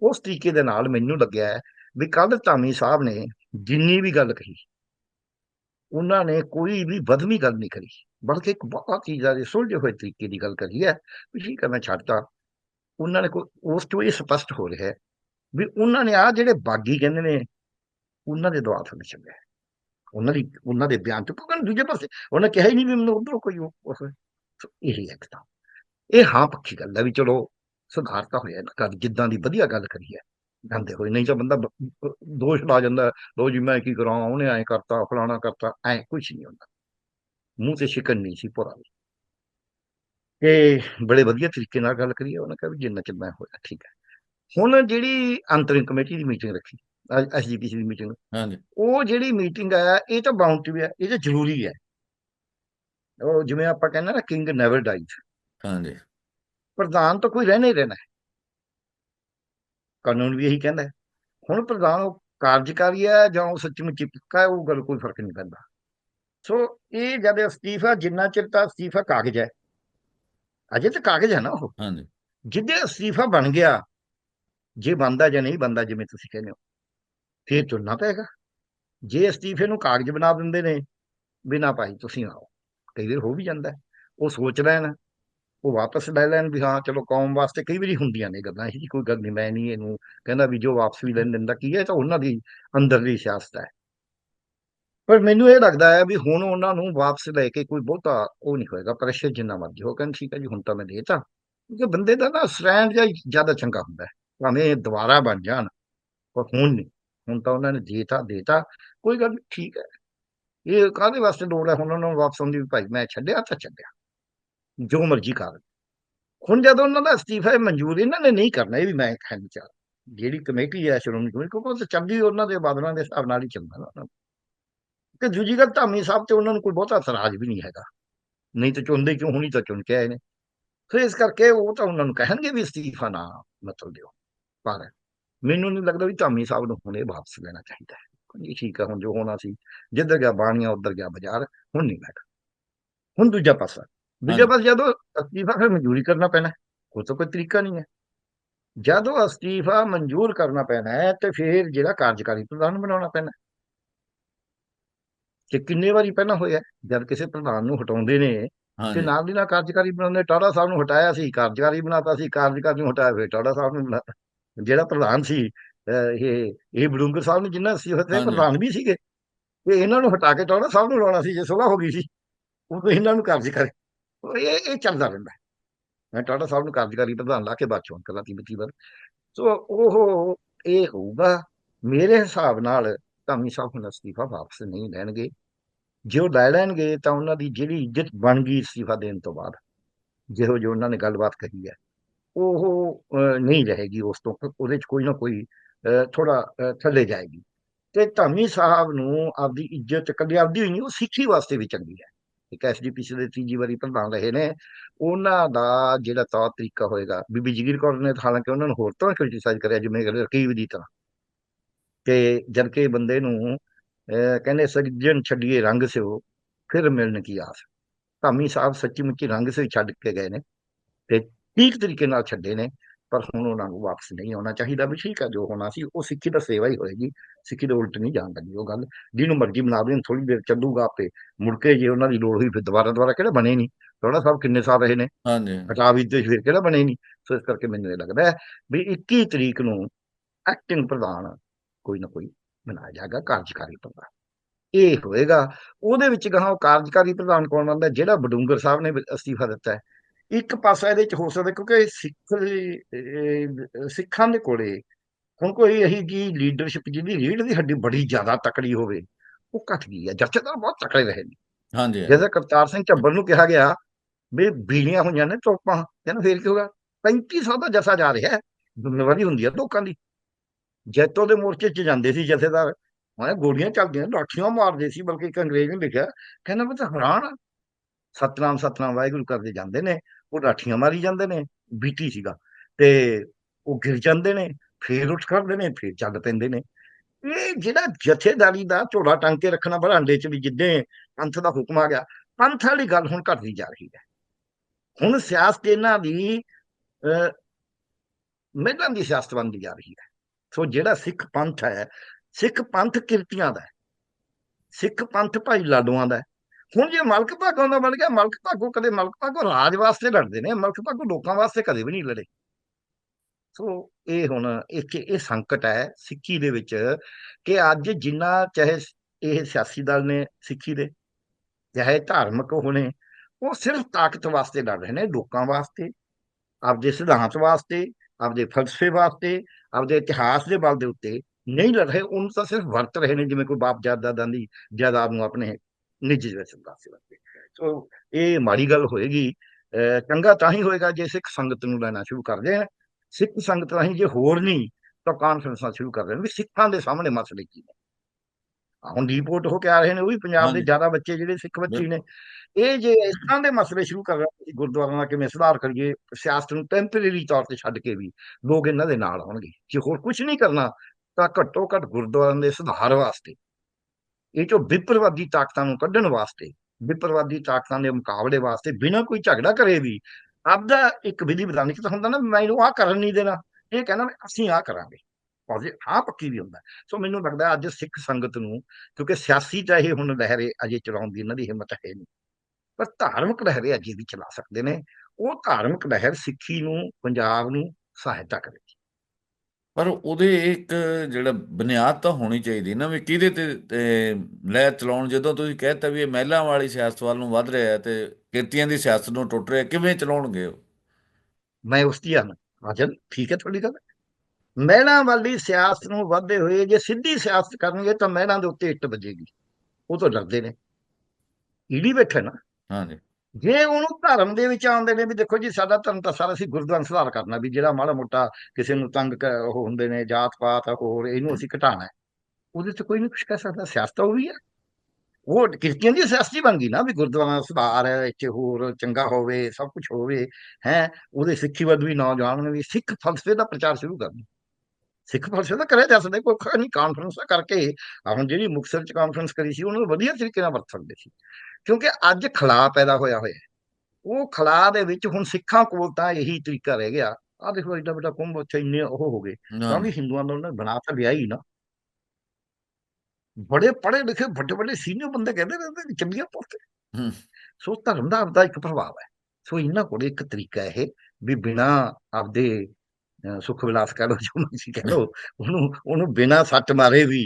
ਉਸ ਤਰੀਕੇ ਦੇ ਨਾਲ ਮੈਨੂੰ ਲੱਗਿਆ ਹੈ ਵੀ ਕੱਲ ਧਾਮੀ ਸਾਹਿਬ ਨੇ ਜਿੰਨੀ ਵੀ ਗੱਲ ਕਹੀ, ਉਹਨਾਂ ਨੇ ਕੋਈ ਵੀ ਵਧਵੀਂ ਗੱਲ ਨਹੀਂ ਕਰੀ, ਬਲਕਿ ਇੱਕ ਬਹੁਤ ਹੀ ਜ਼ਿਆਦਾ ਸੁਲਝੇ ਹੋਏ ਤਰੀਕੇ ਦੀ ਗੱਲ ਕਰੀ ਹੈ, ਵੀ ਠੀਕ ਹੈ ਮੈਂ ਛੱਡਤਾ। ਉਹਨਾਂ ਨੇ ਕੋਈ, ਉਸ ਤੋਂ ਇਹ ਸਪਸ਼ਟ ਹੋ ਰਿਹਾ ਹੈ ਵੀ ਉਹਨਾਂ ਨੇ ਆ ਜਿਹੜੇ ਬਾਗੀ ਕਹਿੰਦੇ ਨੇ, ਉਹਨਾਂ ਦੇ ਦੁਆਰ ਥੱਲੇ ਚੱਲਿਆ ਉਹਨਾਂ ਦੀ, ਉਹਨਾਂ ਦੇ ਬਿਆਨ ਤੋਂ ਕਿਉਂਕਿ ਦੂਜੇ ਪਾਸੇ, ਉਹਨੇ ਕਿਹਾ ਹੀ ਨਹੀਂ ਵੀ ਮੈਨੂੰ ਉਧਰੋਂ ਕੋਈ ਉਹ ਉਹ ਹੋਏ। ਇੱਕ ਤਾਂ। ਇਹ ਹਾਂ ਪੱਖੀ ਗੱਲ ਹੈ ਵੀ ਚਲੋ ਸੁਧਾਰ ਤਾਂ ਹੋਇਆ ਕਰ ਜਿੱਦਾਂ ਦੀ ਵਧੀਆ ਗੱਲ ਕਰੀ ਹੈ। ਜਾਂਦੇ ਹੋਏ ਨਹੀਂ ਤਾਂ ਬੰਦਾ ਦੋਸ਼ ਲਾ ਜਾਂਦਾ ਲੋ ਜੀ ਮੈਂ ਕੀ ਕਰਾਂ? ਉਹਨੇ ਐਂ ਕਰਤਾ ਫਲਾਣਾ ਕਰਤਾ ਐ ਕੁਝ ਨਹੀਂ ਹੁੰਦਾ। ਮੂੰਹ ਤੇ ਸ਼ਿਕਨ ਨਹੀਂ ਸੀ ਪੂਰਾ ਇਹ ਬੜੇ ਵਧੀਆ ਤਰੀਕੇ ਨਾਲ ਗੱਲ ਕਰੀ ਉਹਨੇ ਕਿਹਾ ਵੀ ਜਿੰਨਾ ਚਿਰ ਮੈਂ ਹੋਇਆ ਠੀਕ ਹੈ। ਹੁਣ ਜਿਹੜੀ ਅੰਤਰਿਮ ਕਮੇਟੀ ਦੀ ਮੀਟਿੰਗ ਰੱਖੀ ਐਸਜੀਪੀਸੀ ਦੀ ਮੀਟਿੰਗ ਹਾਂਜੀ। ਉਹ ਜਿਹੜੀ ਮੀਟਿੰਗ ਹੈ ਇਹ ਤਾਂ ਬਾਉਂਟੀ ਹੈ ਇਹ ਤਾਂ ਜ਼ਰੂਰੀ ਹੈ। ਉਹ ਜਿਵੇਂ ਆਪਾਂ ਕਹਿੰਦੇ ਨਾ ਕਿੰਗ ਨੈਵਰ ਡਾਈਜ਼ ਹਾਂਜੀ। ਪ੍ਰਧਾਨ ਤਾਂ ਕੋਈ ਰਹਿਣਾ ਹੀ ਰਹਿਣਾ ਹੈ। ਕਾਨੂੰਨ ਵੀ ਇਹੀ ਕਹਿੰਦਾ ਹੈ। ਹੁਣ ਪ੍ਰਧਾਨ ਉਹ ਕਾਰਜਕਾਰੀ ਹੈ ਜਾਂ ਉਹ ਸੱਚਮੁੱਚ ਪੱਕਾ ਹੈ ਉਹ ਗੱਲ ਕੋਈ ਫ਼ਰਕ ਨਹੀਂ ਪੈਂਦਾ। ਸੋ ਇਹ ਜਦ ਅਸਤੀਫਾ ਜਿੰਨਾ ਚਿਰ ਤਾਂ ਅਸਤੀਫਾ ਕਾਗਜ਼ ਹੈ ਅਜੇ ਤਾਂ ਕਾਗਜ਼ ਹੈ ਨਾ ਉਹ। ਹਾਂਜੀ। ਜਿੱਦੇ ਅਸਤੀਫਾ ਬਣ ਗਿਆ ਜੇ ਬੰਦਾ ਜਾਂ ਨਹੀਂ ਬੰਦਾ ਜਿਵੇਂ ਤੁਸੀਂ ਕਹਿੰਦੇ ਹੋ ਫੇਰ ਚੁਣਨਾ ਪਏਗਾ ਜੇ ਅਸਤੀਫੇ ਨੂੰ ਕਾਗਜ਼ ਬਣਾ ਦਿੰਦੇ ਨੇ ਬਿਨਾ ਭਾਈ ਤੁਸੀਂ ਆਓ। ਕਈ ਵਾਰ ਹੋ ਵੀ ਜਾਂਦਾ। ਉਹ ਸੋਚ ਲੈਣ। ਉਹ ਵਾਪਸ ਲੈ ਲੈਣ ਵੀ ਹਾਂ ਚਲੋ ਕੌਮ ਵਾਸਤੇ ਕਈ ਵਾਰੀ ਹੁੰਦੀਆਂ ਨੇ ਗੱਲਾਂ ਇਹ ਕੋਈ ਗੱਲ ਨਹੀਂ ਮੈਂ ਨਹੀਂ ਇਹਨੂੰ ਕਹਿੰਦਾ ਵੀ ਜੋ ਵਾਪਸ ਵੀ ਲੈਣ ਦਿੰਦਾ ਕੀ ਹੈ ਤਾਂ ਉਹਨਾਂ ਦੀ ਅੰਦਰਲੀ ਸਿਆਸਤ ਹੈ। ਪਰ ਮੈਨੂੰ ਇਹ ਲੱਗਦਾ ਹੈ ਵੀ ਹੁਣ ਉਹਨਾਂ ਨੂੰ ਵਾਪਸ ਲੈ ਕੇ ਕੋਈ ਬਹੁਤਾ ਉਹ ਨਹੀਂ ਹੋਏਗਾ ਪ੍ਰੈਸ਼ਰ ਜਿੰਨਾ ਮਰਜ਼ੀ ਹੋ ਕਹਿੰਦੇ ਠੀਕ ਹੈ ਜੀ ਹੁਣ ਤਾਂ ਮੈਂ ਦੇਤਾ। ਕਿਉਂਕਿ ਬੰਦੇ ਦਾ ਨਾ ਸਟਰੈਂਡ ਜਿਹਾ ਜ਼ਿਆਦਾ ਚੰਗਾ ਹੁੰਦਾ ਹੈ ਭਾਵੇਂ ਇਹ ਦੁਬਾਰਾ ਬਣ ਜਾਣ ਪਰ ਹੁਣ ਨਹੀਂ। ਹੁਣ ਤਾਂ ਉਹਨਾਂ ਨੇ ਦੇਤਾ ਦੇਤਾ ਕੋਈ ਗੱਲ ਠੀਕ ਹੈ। ਇਹ ਕਾਹਦੇ ਵਾਸਤੇ ਲੋੜ ਹੈ ਹੁਣ ਉਹਨਾਂ ਨੂੰ ਵਾਪਸ ਆਉਣ ਦੀ ਵੀ ਭਾਈ ਮੈਂ ਛੱਡਿਆ ਤਾਂ ਛੱਡਿਆ। ਜੋ ਮਰਜ਼ੀ ਕਰ ਹੁਣ ਜਦੋਂ ਉਹਨਾਂ ਦਾ ਅਸਤੀਫਾ ਮਨਜ਼ੂਰ, ਇਹਨਾਂ ਨੇ ਨਹੀਂ ਕਰਨਾ, ਇਹ ਵੀ ਮੈਂ ਕਹਿਣਾ ਚਾਹ ਜਿਹੜੀ ਕਮੇਟੀ ਹੈ ਸ਼੍ਰੋਮਣੀ ਕਮੇਟੀ, ਕਿਉਂਕਿ ਉਹ ਤਾਂ ਚੱਲਦੀ ਉਹਨਾਂ ਦੇ ਬਾਦਲਾਂ ਦੇ ਹਿਸਾਬ ਨਾਲ ਹੀ ਚੱਲਦਾ ਨਾ ਉਹਨਾਂ ਦਾ। ਕਿ ਦੂਜੀ ਗੱਲ, ਧਾਮੀ ਸਾਹਿਬ ਤੇ ਉਹਨਾਂ ਨੂੰ ਕੋਈ ਬਹੁਤਾ ਇਤਰਾਜ਼ ਵੀ ਨਹੀਂ ਹੈਗਾ। ਨਹੀਂ ਤਾਂ ਚੁਣਦੇ ਕਿਉਂ, ਹੁਣੀ ਤਾਂ ਚੁਣ ਕੇ ਆਏ ਨੇ। ਫਿਰ ਇਸ ਕਰਕੇ ਉਹ ਤਾਂ ਉਹਨਾਂ ਨੂੰ ਕਹਿਣਗੇ ਵੀ ਅਸਤੀਫਾ ਨਾ ਮਤਲਬ ਦਿਓ। ਪਰ ਮੈਨੂੰ ਨਹੀਂ ਲੱਗਦਾ ਵੀ ਧਾਮੀ ਸਾਹਿਬ ਨੂੰ ਹੁਣ ਇਹ ਵਾਪਸ ਲੈਣਾ ਚਾਹੀਦਾ ਹੈ। ਜੀ ਠੀਕ ਹੈ ਹੁਣ ਜੋ ਹੋਣਾ ਸੀ, ਜਿੱਧਰ ਗਿਆ ਬਾਣੀਆਂ, ਉੱਧਰ ਗਿਆ ਬਾਜ਼ਾਰ, ਹੁਣ ਨਹੀਂ ਮੈਂ ਹੁਣ ਦੂਜਾ ਪਾਸਾ ਦੂਜਾ ਪਾਸਾ ਜਦੋਂ ਅਸਤੀਫਾ ਫਿਰ ਮਨਜ਼ੂਰੀ ਕਰਨਾ ਪੈਣਾ ਹੈ। ਉਹ ਤਾਂ ਕੋਈ ਤਰੀਕਾ ਨਹੀਂ ਹੈ ਜਦੋਂ ਅਸਤੀਫਾ ਮਨਜ਼ੂਰ ਕਰਨਾ ਪੈਣਾ ਹੈ ਤੇ ਫਿਰ ਜਿਹੜਾ ਕਾਰਜਕਾਰੀ ਪ੍ਰਧਾਨ ਬਣਾਉਣਾ ਪੈਣਾ। ਕਿ ਕਿੰਨੇ ਵਾਰੀ ਪਹਿਲਾਂ ਹੋਇਆ ਜਦ ਕਿਸੇ ਪ੍ਰਧਾਨ ਨੂੰ ਹਟਾਉਂਦੇ ਨੇ ਤੇ ਨਾਲ ਦੀ ਨਾਲ ਕਾਰਜਕਾਰੀ ਬਣਾਉਂਦੇ ਟਾੜਾ ਸਾਹਿਬ ਨੂੰ ਹਟਾਇਆ ਸੀ ਕਾਰਜਕਾਰੀ ਬਣਾਤਾ ਸੀ ਕਾਰਜਕਾਰੀ ਨੂੰ ਹਟਾਇਆ ਫਿਰ ਟਾੜਾ ਸਾਹਿਬ ਨੂੰ ਬਣਾਤਾ ਜਿਹੜਾ ਪ੍ਰਧਾਨ ਸੀ ਇਹ ਇਹ ਬਡੂੰਗਰ ਸਾਹਿਬ ਨੂੰ ਜਿੰਨਾ ਸੀ ਉਹਦੇ। ਪ੍ਰਧਾਨ ਵੀ ਸੀਗੇ ਤੇ ਇਹਨਾਂ ਨੂੰ ਹਟਾ ਕੇ ਟਾੜਾ ਸਾਹਿਬ ਨੂੰ ਲਾਉਣਾ ਸੀ ਜੇ ਸੁਲਾਹ ਹੋ ਗਈ ਸੀ ਉਹ ਇਹਨਾਂ ਨੂੰ ਕਾਰਜਕਾਰੀ ਇਹ ਇਹ ਚੱਲਦਾ ਰਹਿੰਦਾ। ਮੈਂ ਟਾਟਾ ਸਾਹਿਬ ਨੂੰ ਕਾਰਜਕਾਰੀ ਪ੍ਰਧਾਨ ਲਾ ਕੇ ਬਾਅਦ ਚੋਂ ਕਰਾਤੀ ਬਿੱਤੀ ਵਾਰ। ਸੋ ਉਹ ਇਹ ਹੋਊਗਾ, ਮੇਰੇ ਹਿਸਾਬ ਨਾਲ ਧਾਮੀ ਸਾਹਿਬ ਹੁਣ ਅਸਤੀਫਾ ਵਾਪਸ ਨਹੀਂ ਲੈਣਗੇ। ਜੇ ਉਹ ਲੈ ਲੈਣਗੇ ਤਾਂ ਉਹਨਾਂ ਦੀ ਜਿਹੜੀ ਇੱਜ਼ਤ ਬਣ ਗਈ ਅਸਤੀਫਾ ਦੇਣ ਤੋਂ ਬਾਅਦ, ਜਿਹੋ ਜੋ ਉਹਨਾਂ ਨੇ ਗੱਲਬਾਤ ਕਹੀ ਹੈ, ਉਹ ਨਹੀਂ ਰਹੇਗੀ ਉਸ ਤੋਂ, ਉਹਦੇ ਚ ਕੋਈ ਨਾ ਕੋਈ ਥੋੜਾ ਥੱਲੇ ਜਾਏਗੀ। ਤੇ ਧਾਮੀ ਸਾਹਿਬ ਨੂੰ ਆਪਦੀ ਇੱਜ਼ਤ ਕੱਲੀ ਆਪਦੀ ਹੋਈ ਨਹੀਂ, ਉਹ ਸਿੱਖੀ ਵਾਸਤੇ ਵੀ ਚੰਗੀ ਹੈ। ਇੱਕ ਐਸਜੀਪੀਸੀ ਦੇ ਤੀਜੀ ਵਾਰੀ ਪ੍ਰਧਾਨ ਰਹੇ ਨੇ। ਉਹਨਾਂ ਦਾ ਜਿਹੜਾ ਤੌਰ ਤਰੀਕਾ ਹੋਏਗਾ ਬੀਬੀ ਜਗੀਰ ਕੌਰ ਨੇ ਹਾਲਾਂਕਿ ਉਹਨਾਂ ਨੂੰ ਹੋਰ ਤਰ੍ਹਾਂ ਕ੍ਰਿਟਿਸਾਈਜ਼ ਕਰਿਆ ਜਿਵੇਂ ਕਿ ਰਕੀਬ ਦੀ ਤਰ੍ਹਾਂ। ਕਿ ਜਦਕਿ ਬੰਦੇ ਨੂੰ ਅਹ, ਕਹਿੰਦੇ ਸੱਜਣ ਛੱਡੀਏ ਰੰਗ ਸਿਓ ਫਿਰ ਮਿਲਣ ਕੀ ਆਸ। ਧਾਮੀ ਸਾਹਿਬ ਸੱਚੀ ਮੁੱਚੀ ਰੰਗ ਸਿਓ ਛੱਡ ਕੇ ਗਏ ਨੇ ਤੇ ਠੀਕ ਤਰੀਕੇ ਨਾਲ ਛੱਡੇ ਨੇ। ਪਰ ਹੁਣ ਉਹਨਾਂ ਨੂੰ ਵਾਪਸ ਨਹੀਂ ਆਉਣਾ ਚਾਹੀਦਾ ਵੀ ਠੀਕ ਹੈ ਜੋ ਹੋਣਾ ਸੀ ਉਹ ਸਿੱਖੀ ਦਾ ਸੇਵਾ ਹੀ ਹੋਏਗੀ ਸਿੱਖੀ ਦੇ ਉਲਟ ਨਹੀਂ ਜਾਣ ਲੱਗੀ ਉਹ ਗੱਲ। ਜਿਹਨੂੰ ਮਰਜ਼ੀ ਬਣਾ ਦੇਣ ਥੋੜੀ ਦੇਰ ਚੱਲੂਗਾ ਆਪੇ। ਮੁੜ ਕੇ ਜੇ ਉਹਨਾਂ ਦੀ ਲੋੜ ਹੋਈ ਫਿਰ ਦੁਬਾਰਾ ਦੁਬਾਰਾ ਕਿਹੜਾ ਬਣੇ ਨਹੀਂ? ਥੋੜਾ ਸਾਹਿਬ ਕਿੰਨੇ ਸਾਲ ਰਹੇ ਨੇ? ਹਾਂਜੀ। ਹਟਾ ਵੀ ਤੇ ਫਿਰ ਕਿਹੜਾ ਬਣੇ ਨਹੀਂ? ਸੋ ਇਸ ਕਰਕੇ ਮੈਨੂੰ ਇਹ ਲੱਗਦਾ ਵੀ 21 ਤਰੀਕ ਨੂੰ ਐਕਟਿੰਗ ਪ੍ਰਧਾਨ ਕੋਈ ਨਾ ਕੋਈ ਬਣਾਇਆ ਜਾਏਗਾ ਕਾਰਜਕਾਰੀ ਪ੍ਰਧਾਨ। ਇਹ ਹੋਏਗਾ। ਉਹਦੇ ਵਿੱਚ ਗਾਹਾਂ ਉਹ ਕਾਰਜਕਾਰੀ ਪ੍ਰਧਾਨ ਕੌਣ ਬਣਦਾ? ਜਿਹੜਾ ਬਡੂੰਗਰ ਸਾਹਿਬ ਨੇ ਅਸਤੀਫਾ ਦਿੱਤਾ ਹੈ। ਇੱਕ ਪਾਸਾ ਇਹਦੇ ਚ ਹੋ ਸਕਦਾ ਕਿਉਂਕਿ ਸਿੱਖ ਸਿੱਖਾਂ ਦੇ ਕੋਲੇ ਹੁਣ ਕੋਈ ਇਹੀ ਜੀ ਲੀਡਰਸ਼ਿਪ ਜਿਹਦੀ ਰੀੜ ਦੀ ਹੱਡੀ ਬੜੀ ਜ਼ਿਆਦਾ ਤਕੜੀ ਹੋਵੇ ਉਹ ਘਟ ਗਈ ਹੈ ਜਥੇਦਾਰ ਬਹੁਤ ਤਕੜੇ ਰਹੇ ਨੇ। ਹਾਂਜੀ। ਜਦੋਂ ਕਰਤਾਰ ਸਿੰਘ ਝੱਬਰ ਨੂੰ ਕਿਹਾ ਗਿਆ ਵੀ ਬੀੜੀਆਂ ਹੋਈਆਂ ਨੇ ਤੋਪਾਂ ਕਹਿੰਦਾ ਫੇਰ ਕੀ ਹੋਗਾ 3500 ਦਾ ਜਥਾ ਜਾ ਰਿਹਾ ਹੈ ਜ਼ਿੰਮੇਵਾਰੀ ਹੁੰਦੀ ਹੈ ਲੋਕਾਂ ਦੀ। ਜੈਤੋ ਦੇ ਮੋਰਚੇ 'ਚ ਜਾਂਦੇ ਸੀ ਜਥੇਦਾਰ ਮੈਂ ਗੋਲੀਆਂ ਚੱਲਦੀਆਂ ਲਾਠੀਆਂ ਮਾਰਦੇ ਸੀ ਬਲਕਿ ਇੱਕ ਅੰਗਰੇਜ਼ ਨੇ ਲਿਖਿਆ ਕਹਿੰਦਾ ਮੈਂ ਤਾਂ ਹੈਰਾਨ ਆ। ਸਤਨਾਮ ਸਤਨਾਮ ਵਾਹਿਗੁਰੂ ਕਰਦੇ ਜਾਂਦੇ ਨੇ ਉਹ ਲਾਠੀਆਂ ਮਾਰੀ ਜਾਂਦੇ ਨੇ ਬੀਤੀ ਸੀਗਾ। ਤੇ ਉਹ ਗਿਰ ਜਾਂਦੇ ਨੇ ਫੇਰ ਉੱਠ ਖੜਦੇ ਨੇ ਫੇਰ ਚੱਲ ਪੈਂਦੇ ਨੇ। ਇਹ ਜਿਹੜਾ ਜਥੇਦਾਰੀ ਦਾ ਝੋਲਾ ਟੰਗ ਕੇ ਰੱਖਣਾ ਬਰਾਂਡੇ 'ਚ ਵੀ ਜਿੱਦੇ ਪੰਥ ਦਾ ਹੁਕਮ ਆ ਗਿਆ ਪੰਥ ਵਾਲੀ ਗੱਲ ਹੁਣ ਘਟਦੀ ਜਾ ਰਹੀ ਹੈ। ਹੁਣ ਸਿਆਸਤ ਇਹਨਾਂ ਦੀ ਅਹ, ਮਹਿਲਾਂ ਦੀ ਸਿਆਸਤ ਬਣਦੀ ਜਾ ਰਹੀ ਹੈ। ਸੋ ਜਿਹੜਾ ਸਿੱਖ ਪੰਥ ਹੈ ਸਿੱਖ ਪੰਥ ਕਿਰਤੀਆਂ ਦਾ ਹੈ। ਸਿੱਖ ਪੰਥ ਭਾਈ ਲਾਡੂਆਂ ਦਾ ਹੈ। ਹੁਣ ਜੇ ਮਲਕ ਭਾਗੋਂ ਦਾ ਬਣ ਗਿਆ, ਮਲਕ ਭਾਗੋ ਕਦੇ ਮਲਕ ਭਾਗੋ ਰਾਜ ਵਾਸਤੇ ਲੜਦੇ ਨੇ, ਮਲਕ ਭਾਗੋ ਲੋਕਾਂ ਵਾਸਤੇ ਕਦੇ ਵੀ ਨਹੀਂ ਲੜੇ। ਸੋ ਇਹ ਹੁਣ ਇੱਕ ਇਹ ਸੰਕਟ ਹੈ ਸਿੱਖੀ ਦੇ ਵਿੱਚ ਕਿ ਅੱਜ ਜਿੰਨਾ ਚਾਹੇ ਇਹ ਸਿਆਸੀ ਦਲ ਨੇ ਸਿੱਖੀ ਦੇ, ਚਾਹੇ ਧਾਰਮਿਕ ਹੋਣੇ ਉਹ ਸਿਰਫ ਤਾਕਤ ਵਾਸਤੇ ਲੜ ਰਹੇ ਨੇ, ਲੋਕਾਂ ਵਾਸਤੇ, ਆਪਦੇ ਸਿਧਾਂਤ ਵਾਸਤੇ, ਆਪਦੇ ਫਲਸਫੇ ਵਾਸਤੇ, ਆਪਦੇ ਇਤਿਹਾਸ ਦੇ ਬਲ ਦੇ ਉੱਤੇ ਨਹੀਂ ਲੜ ਰਹੇ, ਉਹਨੂੰ ਤਾਂ ਸਿਰਫ ਵਰਤ ਰਹੇ ਨੇ, ਜਿਵੇਂ ਕੋਈ ਬਾਪ ਜਾਦਾ ਦੀ ਜਾਇਦਾਦ ਨੂੰ ਆਪਣੇ ਨਿੱਜੀ ਵਿੱਚ ਦਾਸੇ ਵਰਤੇ ਸੋ ਇਹ ਮਾੜੀ ਗੱਲ ਹੋਏਗੀ। ਚੰਗਾ ਤਾਂ ਹੀ ਹੋਏਗਾ ਜੇ ਸਿੱਖ ਸੰਗਤ ਨੂੰ ਲੈਣਾ ਸ਼ੁਰੂ ਕਰ ਦੇਣ। ਸਿੱਖ ਸੰਗਤ ਰਾਹੀਂ ਜੇ ਹੋਰ ਨਹੀਂ ਤਾਂ ਕਾਨਫਰੰਸਾਂ ਸ਼ੁਰੂ ਕਰ ਨੇ ਵੀ ਸਿੱਖਾਂ ਦੇ ਸਾਹਮਣੇ ਮਸਲੇ ਕੀ ਨੇ। ਹੁਣ ਰਿਪੋਰਟ ਹੋ ਕੇ ਆ ਰਹੇ ਨੇ ਉਹ ਵੀ ਪੰਜਾਬ ਦੇ ਜ਼ਿਆਦਾ ਬੱਚੇ ਜਿਹੜੇ ਸਿੱਖ ਬੱਚੇ ਨੇ। ਇਹ ਜੇ ਇਸ ਤਰ੍ਹਾਂ ਦੇ ਮਸਲੇ ਸ਼ੁਰੂ ਕਰ ਰਹੇ ਸੀ ਗੁਰਦੁਆਰਿਆਂ ਦਾ ਕਿਵੇਂ ਸੁਧਾਰ ਕਰੀਏ ਸਿਆਸਤ ਨੂੰ ਟੈਂਪਰੇਰੀ ਤੌਰ ਤੇ ਛੱਡ ਕੇ ਵੀ ਲੋਕ ਇਹਨਾਂ ਦੇ ਨਾਲ ਆਉਣਗੇ। ਜੇ ਹੋਰ ਕੁਝ ਨਹੀਂ ਕਰਨਾ ਤਾਂ ਘੱਟੋ ਘੱਟ ਗੁਰਦੁਆਰਿਆਂ ਦੇ ਸੁਧਾਰ ਵਾਸਤੇ ਇਹ ਚੋਂ ਵਿਪਰਵਾਦੀ ਤਾਕਤਾਂ ਨੂੰ ਕੱਢਣ ਵਾਸਤੇ, ਵਿਪਰਵਾਦੀ ਤਾਕਤਾਂ ਦੇ ਮੁਕਾਬਲੇ ਵਾਸਤੇ ਬਿਨਾਂ ਕੋਈ ਝਗੜਾ ਕਰੇ ਵੀ, ਆਪਦਾ ਇੱਕ ਵਿਧੀ ਵਿਧਾਨਿਕ ਤਾਂ ਹੁੰਦਾ ਨਾ ਵੀ ਮੈਨੂੰ ਆਹ ਕਰਨ ਨਹੀਂ ਦੇਣਾ, ਇਹ ਕਹਿੰਦਾ ਅਸੀਂ ਆਹ ਕਰਾਂਗੇ। ਔਰ ਜੇ ਆਹ ਪੱਕੀ ਵੀ ਹੁੰਦਾ। ਸੋ ਮੈਨੂੰ ਲੱਗਦਾ ਅੱਜ ਸਿੱਖ ਸੰਗਤ ਨੂੰ, ਕਿਉਂਕਿ ਸਿਆਸੀ ਤਾਂ ਇਹ ਹੁਣ ਲਹਿਰੇ ਅਜੇ ਚਲਾਉਣ ਦੀ ਇਹਨਾਂ ਦੀ ਹਿੰਮਤ ਹੈ ਨਹੀਂ, ਪਰ ਧਾਰਮਿਕ ਲਹਿਰੇ ਅਜੇ ਵੀ ਚਲਾ ਸਕਦੇ ਨੇ। ਉਹ ਧਾਰਮਿਕ ਲਹਿਰ ਸਿੱਖੀ ਨੂੰ, ਪੰਜਾਬ ਨੂੰ ਸਹਾਇਤਾ ਕਰੇਗੀ ਪਰ ਉਹਦੇ ਇੱਕ ਜਿਹੜਾ ਬੁਨਿਆਦ ਤਾਂ ਹੋਣੀ ਚਾਹੀਦੀ ਨਾ ਵੀ ਕਿਹਦੇ ਤੇ ਲੈ ਚਲਾਉਣ ਜਦੋਂ ਤੁਸੀਂ ਕਹਿੰਦਾ ਵੀ ਇਹ ਮਹਿਲਾਂ ਵਾਲੀ ਸਿਆਸਤ ਵੱਲ ਨੂੰ ਵੱਧ ਰਿਹਾ ਤੇ ਕਿਰਤੀਆਂ ਦੀ ਸਿਆਸਤ ਨੂੰ ਟੁੱਟ ਰਿਹਾ ਕਿਵੇਂ ਚਲਾਉਣਗੇ ਉਹ? ਮੈਂ ਉਸ ਦੀ ਹਨ ਅਜਲ ਠੀਕ ਹੈ ਤੁਹਾਡੀ ਗੱਲ? ਮਹਿਲਾਂ ਵਾਲੀ ਸਿਆਸਤ ਨੂੰ ਵਧਦੇ ਹੋਏ ਜੇ ਸਿੱਧੀ ਸਿਆਸਤ ਕਰਨਗੇ ਤਾਂ ਮਹਿਲਾਂ ਦੇ ਉੱਤੇ ਇੱਟ ਵੱਜੇਗੀ। ਉਹ ਤੋਂ ਡਰਦੇ ਨੇ। ਈੜੀ ਬੈਠੇ ਨਾ। ਹਾਂਜੀ। ਜੇ ਉਹਨੂੰ ਧਰਮ ਦੇ ਵਿੱਚ ਆਉਂਦੇ ਨੇ ਵੀ ਦੇਖੋ ਜੀ, ਸਾਡਾ ਧਰਮ ਤਾਂ ਸਾਰਾ ਅਸੀਂ ਗੁਰਦੁਆਰਾ ਸੁਧਾਰ ਕਰਨਾ ਵੀ ਜਿਹੜਾ ਮਾੜਾ ਮੋਟਾ ਕਿਸੇ ਨੂੰ ਤੰਗ ਉਹ ਹੁੰਦੇ ਨੇ, ਜਾਤ ਪਾਤ ਹੋਰ ਇਹਨੂੰ ਅਸੀਂ ਘਟਾਣਾ ਉਹਦੇ ਤੇ ਕੋਈ ਨਹੀਂ ਕੁਝ ਕਹਿ ਸਕਦਾ, ਸਿਆਸਤ ਉਹ ਵੀ ਹੈ। ਉਹ ਕਿਰਤੀਆਂ ਦੀ ਸਿਆਸਤੀ ਬਣ ਗਈ ਨਾ ਵੀ ਗੁਰਦੁਆਰਾ ਦਾ ਸੁਧਾਰ ਹੈ, ਇੱਥੇ ਹੋਰ ਚੰਗਾ ਹੋਵੇ, ਸਭ ਕੁਝ ਹੋਵੇ, ਹੈ, ਉਹਦੇ ਸਿੱਖੀ ਵੀ ਨੌਜਵਾਨ ਨੇ ਵੀ ਸਿੱਖ ਫਲਸਫੇ ਦਾ ਪ੍ਰਚਾਰ ਸ਼ੁਰੂ ਕਰਨਾ ਸਿੱਖ ਫਲਸਫੇ ਦਾ ਕਰਿਆ ਜਾ ਸਕਦਾ, ਕੋਈ ਔਖਾ ਨਹੀਂ ਕਾਨਫਰੰਸ ਕਰਕੇ, ਹੁਣ ਜਿਹੜੀ ਮੁਕਤਸਰ ਚ ਕਾਨਫਰੰਸ ਕਰੀ ਸੀ, ਉਹਨੂੰ ਵਧੀਆ ਤਰੀਕੇ ਨਾਲ ਵਰਤ ਸਕਦੇ ਸੀ। ਕਿਉਂਕਿ ਅੱਜ ਖਲਾ ਪੈਦਾ ਹੋਇਆ ਹੋਇਆ। ਉਹ ਖਲਾ ਦੇ ਵਿੱਚ ਹੁਣ ਸਿੱਖਾਂ ਕੋਲ ਤਾਂ ਇਹੀ ਤਰੀਕਾ ਰਹਿ ਗਿਆ। ਆ ਦੇਖੋ ਏਡਾ ਵੱਡਾ ਕੁੰਭ ਉੱਥੇ ਇੰਨੇ ਉਹ ਹੋ ਗਏ। ਕਿਉਂਕਿ ਹਿੰਦੂਆਂ ਦਾ ਉਹਨੇ ਬਣਾ ਤਾਂ ਲਿਆ ਹੀ ਨਾ। ਬੜੇ ਪੜ੍ਹੇ ਲਿਖੇ ਵੱਡੇ ਵੱਡੇ ਸੀਨੀਅਰ ਬੰਦੇ ਕਹਿੰਦੇ ਰਹਿੰਦੇ ਨੇ ਚੰਗੀਆਂ ਪੁੱਤ ਸੋ ਧਰਮ ਦਾ ਆਪਦਾ ਇੱਕ ਪ੍ਰਭਾਵ ਹੈ। ਸੋ ਇਹਨਾਂ ਕੋਲ ਇੱਕ ਤਰੀਕਾ ਇਹ ਵੀ ਬਿਨਾ ਆਪਦੇ ਸੁੱਖ ਵਿਲਾਸ ਕਹਿ ਲੋ ਜੋ ਮਰਜ਼ੀ ਕਹਿ ਲੋ ਉਹਨੂੰ ਉਹਨੂੰ ਬਿਨਾ ਸੱਟ ਮਾਰੇ ਵੀ